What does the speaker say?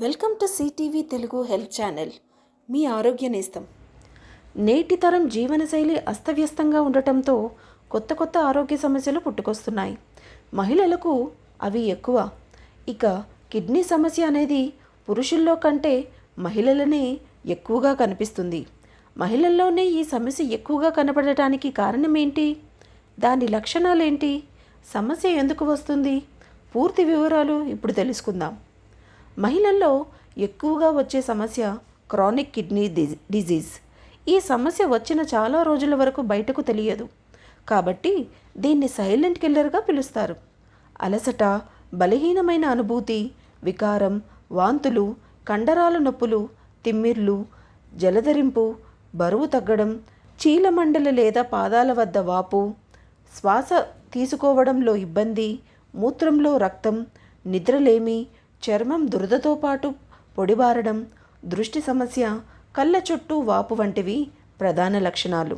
Welcome to CTV Telugu health channel. మీ ఆరోగ్య నేస్తం. నేటి తరం జీవనశైలి అస్తవ్యస్తంగా ఉండటంతో కొత్త కొత్త ఆరోగ్య సమస్యలు పుట్టుకొస్తున్నాయి. మహిళలకు అవి ఎక్కువ. ఇక కిడ్నీ సమస్య అనేది పురుషుల్లో కంటే మహిళలనే ఎక్కువగా కనిపిస్తుంది. మహిళల్లోనే ఈ సమస్య ఎక్కువగా కనపడటానికి కారణం ఏంటి దాని లక్షణాలేంటి? సమస్య ఎందుకు వస్తుంది? పూర్తి వివరాలు ఇప్పుడు తెలుసుకుందాం. మహిళల్లో ఎక్కువగా వచ్చే సమస్య క్రానిక్ కిడ్నీ డిజీజ్. ఈ సమస్య వచ్చిన చాలా రోజుల వరకు బయటకు తెలియదు. కాబట్టి దీన్ని సైలెంట్ కిల్లర్గా పిలుస్తారు. అలసట బలహీనమైన అనుభూతి వికారం వాంతులు కండరాల నొప్పులు తిమ్మిర్లు జలధరింపు బరువు తగ్గడం చీలమండల లేదా పాదాల వద్ద వాపు శ్వాస తీసుకోవడంలో ఇబ్బంది మూత్రంలో రక్తం నిద్రలేమి చర్మం దురదతో పాటు పొడిబారడం దృష్టి సమస్య కళ్ళ చుట్టూ వాపు వంటివి ప్రధాన లక్షణాలు.